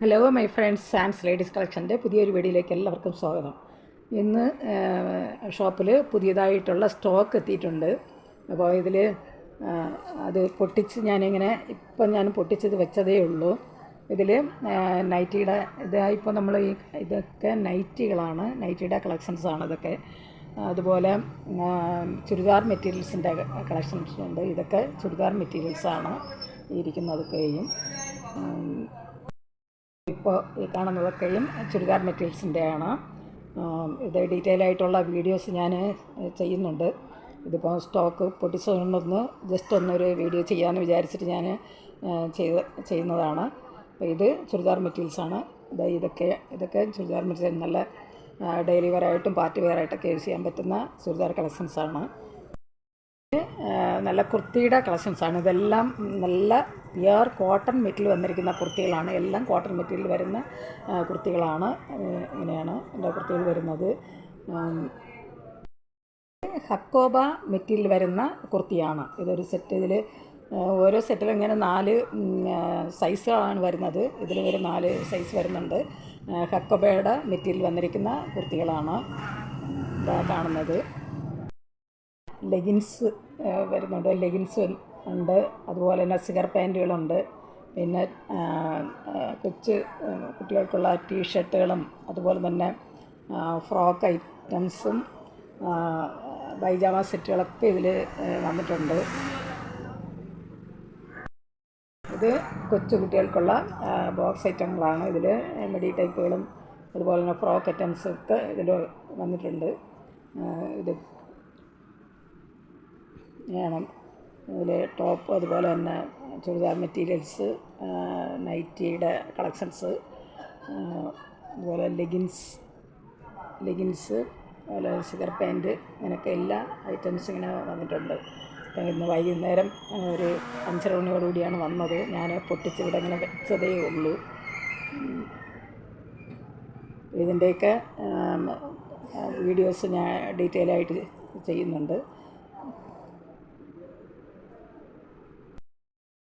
Hello my friends Sans ladies കളക്ഷന്റെ പുതിയൊരു വീഡിയോയിലേക്ക് എല്ലാവർക്കും സ്വാഗതം. ഇന്ന് ഷോപ്പിൽ പുതിയതായിട്ടുള്ള സ്റ്റോക്ക് എത്തിയിട്ടുണ്ട്. അപ്പോൾ ഇതിൽ അത് പൊട്ടിച്ച് ഞാനിങ്ങനെ ഇപ്പം ഞാൻ പൊട്ടിച്ചത് വെച്ചതേ ഉള്ളൂ. ഇതിൽ നൈറ്റിയുടെ ഇത് ഇപ്പോൾ നമ്മൾ ഈ ഇതൊക്കെ നൈറ്റികളാണ്. നൈറ്റിയുടെ കളക്ഷൻസ് ആണ് ഇതൊക്കെ. അതുപോലെ ചുരിദാർ മെറ്റീരിയൽസിന്റെ കളക്ഷൻസ് ഉണ്ട്. ഇതൊക്കെ ചുരിദാർ മെറ്റീരിയൽസാണ് ഇരിക്കുന്നതൊക്കെയും. ഇപ്പോൾ ഈ കാണുന്നതൊക്കെയും ചുരിദാർ മെറ്റീരിയൽസിന്റെയാണ്. ഇത് ഡീറ്റെയിൽ ആയിട്ടുള്ള വീഡിയോസ് ഞാൻ ചെയ്യുന്നുണ്ട്. ഇതിപ്പോൾ സ്റ്റോക്ക് പൊട്ടിച്ചതുകൊണ്ടൊന്ന് ജസ്റ്റ് ഒന്നൊരു വീഡിയോ ചെയ്യാമെന്ന് വിചാരിച്ചിട്ട് ഞാൻ ചെയ്ത് ചെയ്യുന്നതാണ്. അപ്പോൾ ഇത് ചുരിദാർ മെറ്റീരിയൽസാണ്. ഇത് ഇതൊക്കെ ഇതൊക്കെ ചുരിദാർ മെറ്റീരിയൽ നല്ല ഡെയിലി വെയറായിട്ടും പാർട്ടി വെയറായിട്ടൊക്കെ യൂസ് ചെയ്യാൻ പറ്റുന്ന ചുരിദാർ കളക്ഷൻസാണ്. നല്ല കുർത്തിയുടെ കളക്ഷൻസാണ് ഇതെല്ലാം നല്ല പ്യുർ കോട്ടൺ മെറ്റീരിയൽ വന്നിരിക്കുന്ന കുർത്തികളാണ്. എല്ലാം കോട്ടൺ മെറ്റീരിയൽ വരുന്ന കുർത്തികളാണ്. ഇങ്ങനെയാണ് എന്റെ കുർത്തികൾ വരുന്നത്. ഹക്കോബ മെറ്റീരിയൽ വരുന്ന കുർത്തിയാണ്. ഇതൊരു സെറ്റ് ഇതിൽ ഓരോ സെറ്റിലും ഇങ്ങനെ നാല് സൈസുകളാണ് വരുന്നത്. ഇതിൽ ഒരു നാല് സൈസ് വരുന്നുണ്ട്. ഹക്കോബയുടെ മെറ്റീരിയൽ വന്നിരിക്കുന്ന കുർത്തികളാണ് കാണുന്നത്. ലെഗിൻസ് വരുന്നുണ്ട്. ലെഗിൻസ് ഉണ്ട്. അതുപോലെ തന്നെ സിഗർ പാന്റുകളുണ്ട്. പിന്നെ കൊച്ച് കുട്ടികൾക്കുള്ള ടീഷർട്ടുകളും അതുപോലെ തന്നെ ഫ്രോക്ക് ഐറ്റംസും ബൈജാമ സെറ്റുകളൊക്കെ ഇതിൽ വന്നിട്ടുണ്ട്. ഇത് കൊച്ചു കുട്ടികൾക്കുള്ള ബോക്സ് ഐറ്റങ്ങളാണ് ഇതിൽ മെഡി ടൈപ്പുകളും അതുപോലെ തന്നെ ഫ്രോക്ക് ഐറ്റംസൊക്കെ ഇതിൽ വന്നിട്ടുണ്ട്. ഇത് വേണം. അതിൽ ടോപ്പ് അതുപോലെ തന്നെ ചുരിദാർ മെറ്റീരിയൽസ് നൈറ്റിയുടെ കളക്ഷൻസ് അതുപോലെ ലെഗിൻസ് ലെഗിൻസ് അതുപോലെ സിഗർ പാന്റ് അങ്ങനെയൊക്കെ എല്ലാ ഐറ്റംസും ഇങ്ങനെ വന്നിട്ടുണ്ട്. ഇന്ന് വൈകുന്നേരം ഒരു അഞ്ചര മണിയോടുകൂടിയാണ് വന്നത്. ഞാൻ പൊട്ടിച്ച് ഇവിടെ ഇങ്ങനെ വെച്ചതേ ഉള്ളൂ. ഇതിന്റെയൊക്കെ വീഡിയോസ് ഞാൻ ഡീറ്റെയിൽ ആയിട്ട് ചെയ്യുന്നുണ്ട്.